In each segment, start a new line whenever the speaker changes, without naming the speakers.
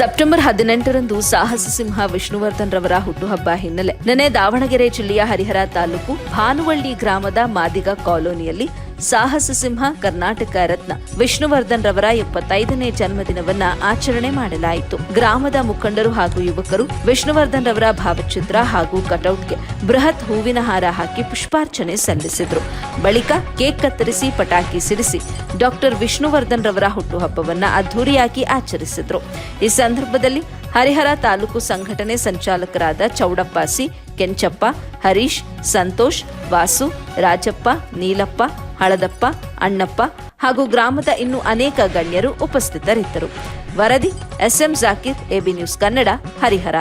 September ಹದಿನೆಂಟರಂದು ಸಾಹಸ ಸಿಂಹ ವಿಷ್ಣುವರ್ಧನ್ ರವರ ಹುಟ್ಟುಹಬ್ಬ ಹಿನ್ನೆಲೆ. ನಿನ್ನೆ ದಾವಣಗೆರೆ ಜಿಲ್ಲೆಯ ಹರಿಹರ ತಾಲೂಕು ಭಾನುವಳ್ಳಿ ಗ್ರಾಮದ ಮಾದಿಗ ಕಾಲೋನಿಯಲ್ಲಿ ಸಾಹಸ ಸಿಂಹ, ಕರ್ನಾಟಕ ರತ್ನ. ವಿಷ್ಣುವರ್ಧನ್ ರವರ ಎಪ್ಪತ್ತೈದನೇ ಜನ್ಮದಿನವನ್ನ ಆಚರಣೆ ಮಾಡಲಾಯಿತು. ಗ್ರಾಮದ ಮುಖಂಡರು ಹಾಗೂ ಯುವಕರು ವಿಷ್ಣುವರ್ಧನ್ ರವರ ಭಾವಚಿತ್ರ ಹಾಗೂ ಕಟೌಟ್ಗೆ ಬೃಹತ್ ಹೂವಿನ ಹಾರ ಹಾಕಿ ಪುಷ್ಪಾರ್ಚನೆ ಸಲ್ಲಿಸಿದ್ರು. ಬಳಿಕ ಕೇಕ್ ಕತ್ತರಿಸಿ ಪಟಾಕಿ ಸಿಡಿಸಿ ಡಾಕ್ಟರ್ ವಿಷ್ಣುವರ್ಧನ್ ರವರ ಹುಟ್ಟುಹಬ್ಬವನ್ನ ಅದ್ದೂರಿಯಾಗಿ ಆಚರಿಸಿದ್ರು. ಈ ಸಂದರ್ಭದಲ್ಲಿ ಹರಿಹರ ತಾಲೂಕು ಸಂಘಟನೆ ಸಂಚಾಲಕರಾದ ಚೌಡಪ್ಪ ಸಿ, ಕೆಂಚಪ್ಪ, ಹರೀಶ್, ಸಂತೋಷ್, ವಾಸು, ರಾಜಪ್ಪ, ನೀಲಪ್ಪ ಹಳದಪ್ಪ, ಅಣ್ಣಪ್ಪ ಹಾಗೂ ಗ್ರಾಮದ ಇನ್ನು ಅನೇಕ ಗಣ್ಯರು ಉಪಸ್ಥಿತರಿದ್ದರು. ವರದಿ S M Zakir, A B news Kannada, Harihara.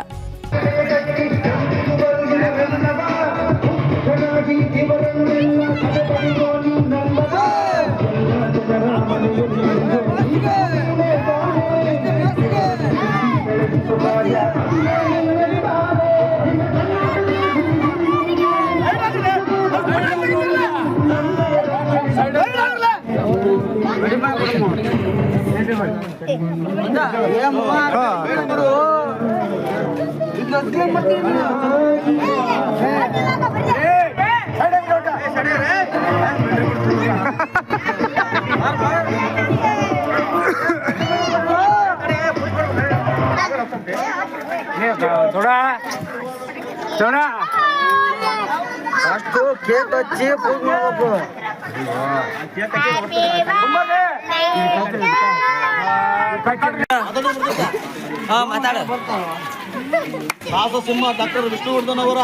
చూడా చూడా
ఫస్ట్ కేక్ వచ్చి పూజ Happy birthday. ಸಾಹಸ ಸಿಂಹ ಡಾಕ್ಟರ್ ವಿಷ್ಣುವರ್ಧನ್ ಅವರ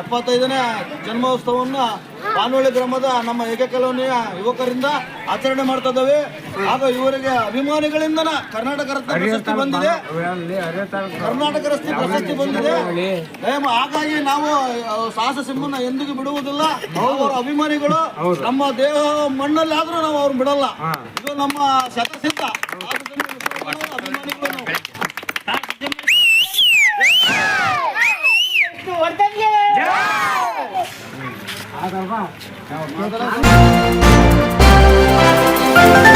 ಎಪ್ಪತ್ತೈದನೇ ಜನ್ಮೋತ್ಸವವನ್ನು ಬಾನವಳ್ಳಿ ಗ್ರಾಮದ ನಮ್ಮ ಏಕಕಲೋನಿಯ ಯುವಕರಿಂದ ಆಚರಣೆ ಮಾಡ್ತಾ ಇದ್ದಾವೆ. ಹಾಗೂ ಇವರಿಗೆ ಅಭಿಮಾನಿಗಳಿಂದ ಕರ್ನಾಟಕ ರತ್ನ ಪ್ರಶಸ್ತಿ ಬಂದಿದೆ. ಕರ್ನಾಟಕ ರಸ್ತೆ ಪ್ರಶಸ್ತಿ ಬಂದಿದೆ. ಏಮ್ ಹಾಗಾಗಿ ನಾವು ಸಾಹಸ ಸಿಂಹನ ಎಂದಿಗೂ ಬಿಡುವುದಿಲ್ಲ. ಅವರ ಅಭಿಮಾನಿಗಳು ನಮ್ಮ ದೇಹ ಮಣ್ಣಲ್ಲಿ ಆದ್ರೂ ನಾವು ಅವ್ರನ್ನ ಬಿಡಲ್ಲ. ಇದು ನಮ್ಮ ಶತಸಿದ್ಧ. Agora vai. Calma,
calma.